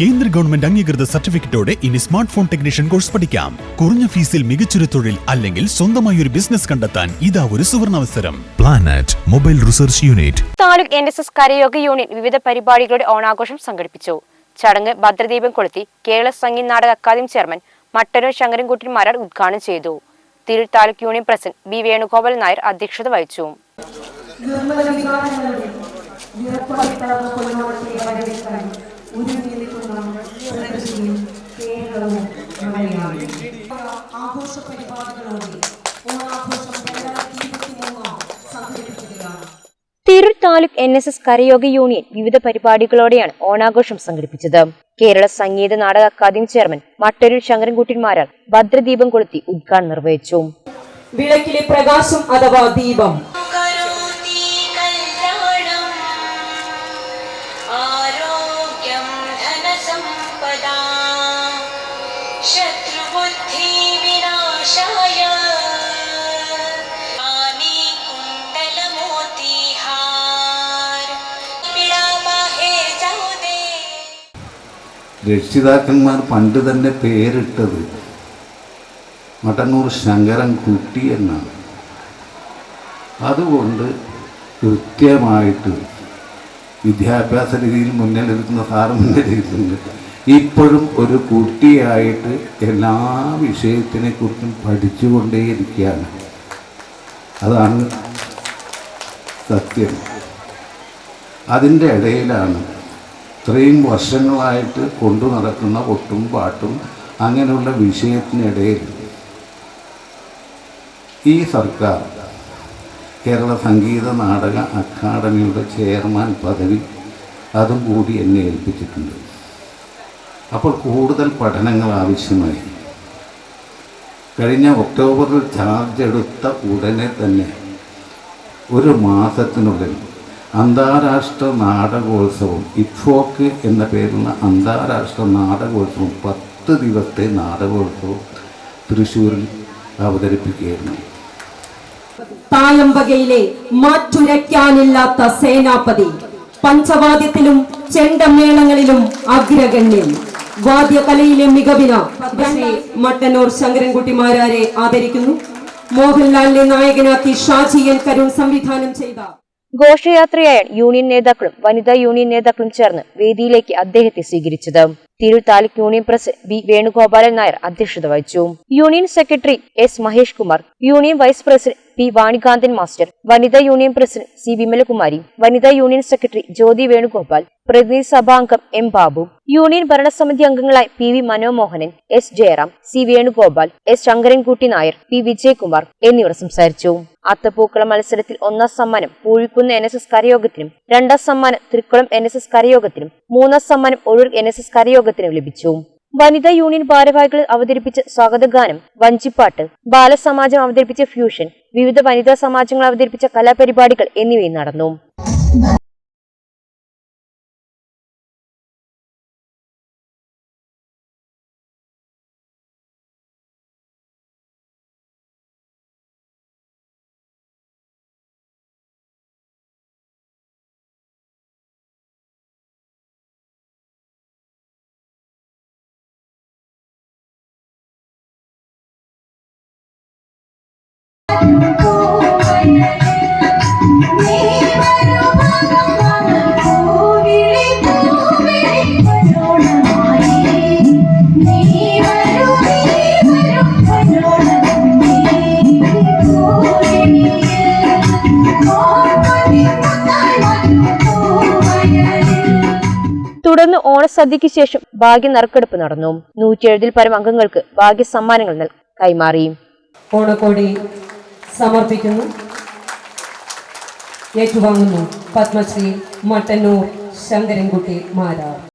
കേന്ദ്ര ഗവൺമെന്റ് അംഗീകൃത സർട്ടിഫിക്കറ്റോടെ ഇനി സ്മാർട്ട് ഫോൺ ടെക്നീഷ്യൻ കോഴ്സ് പഠിക്കാം. കുറഞ്ഞ ഫീസിൽ മികച്ചൊരു തൊഴിൽ അല്ലെങ്കിൽ സ്വന്തമായി ഒരു ബിസിനസ് കണ്ടെത്താൻ ഇതാ ഒരു സുവർണാവസരം. Planet mobile research unit taluk N S S കരയോഗ union വിവിധ പരിപാടികളുടെ ഓണാഘോഷം സംഘടിപ്പിച്ചു. ചടങ്ങ് ഭദ്രദീപം കൊളുത്തി കേരള സംഗീത നാടക അക്കാദമി ചെയർമാൻ മട്ടന്നൂർ ശങ്കരൻകുട്ടി മാരാർ ഉദ്ഘാടനം ചെയ്തു. Tirur taluk union president B Venugopal Nair അധ്യക്ഷത വഹിച്ചു. പരിപാടികളോടെ ഓണാഘോഷം Tirur taluk N S S കരയോഗ union വിവിധ പരിപാടികളോടെയാണ് ഓണാഘോഷം സംഘടിപ്പിച്ചത്. കേരള സംഗീത നാടക അക്കാദമി ചെയർമാൻ മട്ടരിൽ ശങ്കരൻകുട്ടി മാരാർ ഭദ്രദീപം കൊളുത്തി ഉദ്ഘാടനം നിർവഹിച്ചു. വിളക്കിലെ പ്രകാശം അഥവാ ദീപം. രക്ഷിതാക്കന്മാർ പണ്ട് തന്നെ പേരിട്ടത് മട്ടന്നൂർ ശങ്കരൻ കുട്ടി എന്നാണ്. അതുകൊണ്ട് കൃത്യമായിട്ട് വിദ്യാഭ്യാസ രീതിയിൽ മുന്നിൽ നിൽക്കുന്ന സാറ് മുന്നിലിരിക്കുന്നുണ്ട്. ഇപ്പോഴും ഒരു കുട്ടിയായിട്ട് എല്ലാ വിഷയത്തിനെ കുറിച്ചും പഠിച്ചുകൊണ്ടേയിരിക്കുകയാണ്. അതാണ് സത്യം. അതിന്റെ ഇടയിലാണ് ഇത്രയും വർഷങ്ങളായിട്ട് കൊണ്ടു നടക്കുന്ന ഒട്ടും പാട്ടും അങ്ങനെയുള്ള വിഷയത്തിനിടയിൽ ഈ സർക്കാർ കേരള സംഗീത നാടക അക്കാദമിയുടെ ചെയർമാൻ പദവി അതും കൂടി എന്നെ ഏൽപ്പിച്ചിട്ടുണ്ട്. അപ്പോൾ കൂടുതൽ പഠനങ്ങൾ ആവശ്യമായി. കഴിഞ്ഞ ഒക്ടോബറിൽ ചാർജ് എടുത്ത ഉടനെ തന്നെ ഒരു മാസത്തിനുള്ളിൽ അന്താരാഷ്ട്ര നാടകോത്സവം ഇഫോക്ക് എന്ന പേരുള്ള അന്താരാഷ്ട്ര നാടകോത്സവം പത്ത് ദിവസത്തെ നാടകോത്സവം തൃശ്ശൂരിൽ അവതരിപ്പിക്കുകയായിരുന്നു. തായമ്പകയിലെ മാറ്റുരയ്ക്കാനില്ലാത്ത സേനാപതി പഞ്ചവാദ്യത്തിലും ചെണ്ടമേളങ്ങളിലും അഗ്രഗണ്യൻ വാദ്യകലയിലെ മികവിന് മട്ടന്നൂർ ശങ്കരൻകുട്ടിമാരാരെ ആദരിക്കുന്നു. മോഹൻലാലിനെ നായകനാക്കി ഷാജി എൻ കരുൺ സംവിധാനം ചെയ്ത ഘോഷയാത്രയായാണ് യൂണിയൻ നേതാക്കളും വനിതാ യൂണിയൻ നേതാക്കളും ചേർന്ന് വേദിയിലേക്ക് അദ്ദേഹത്തെ സ്വീകരിച്ചത്. Tirur taluk union president B Venugopalan Nair അധ്യക്ഷത വഹിച്ചു. Union secretary S Mahesh Kumar union vice president P Vanikanthan master വനിതാ യൂണിയൻ പ്രസിഡന്റ് സി വിമലകുമാരി വനിതാ യൂണിയൻ സെക്രട്ടറി ജ്യോതി വേണുഗോപാൽ പ്രതിനിധി സഭാംഗം എം ബാബു യൂണിയൻ ഭരണസമിതി അംഗങ്ങളായ P V Manomohanan S Jayaram C Venugopal S Sankarankutty Nair P Vijayakumar എന്നിവർ സംസാരിച്ചു. അത്തപ്പൂക്കള മത്സരത്തിൽ ഒന്നാം സമ്മാനം പൂഴിക്കുന്ന് എൻ എസ് എസ് കരയോഗത്തിനും രണ്ടാം സമ്മാനം തൃക്കുളം എൻ എസ് എസ് കരയോഗത്തിനും മൂന്നാം സമ്മാനം ഒഴൂർ എൻ എസ് എസ് കരയോഗത്തിനും ലഭിച്ചു. വനിതാ യൂണിയൻ ഭാരവാഹികൾ അവതരിപ്പിച്ച സ്വാഗതഗാനം വഞ്ചിപ്പാട്ട് ബാലസമാജം അവതരിപ്പിച്ച ഫ്യൂഷൻ വിവിധ വനിതാ സമാജങ്ങൾ അവതരിപ്പിച്ച കലാപരിപാടികൾ എന്നിവയും നടന്നു. തുടർന്ന് ഓണസദ്യയ്ക്ക് ശേഷം ഭാഗ്യ നറുക്കെടുപ്പ് നടന്നു. നൂറ്റിയെഴുതിൽ പരം അംഗങ്ങൾക്ക് ഭാഗ്യ സമ്മാനങ്ങൾ കൈമാറിയും കൈമാറി. ഓണക്കോടി സമർപ്പിക്കുന്നു. ഏറ്റുവാങ്ങുന്നു പത്മശ്രീ മട്ടന്നൂർ ശങ്കരൻകുട്ടി മാരാർ.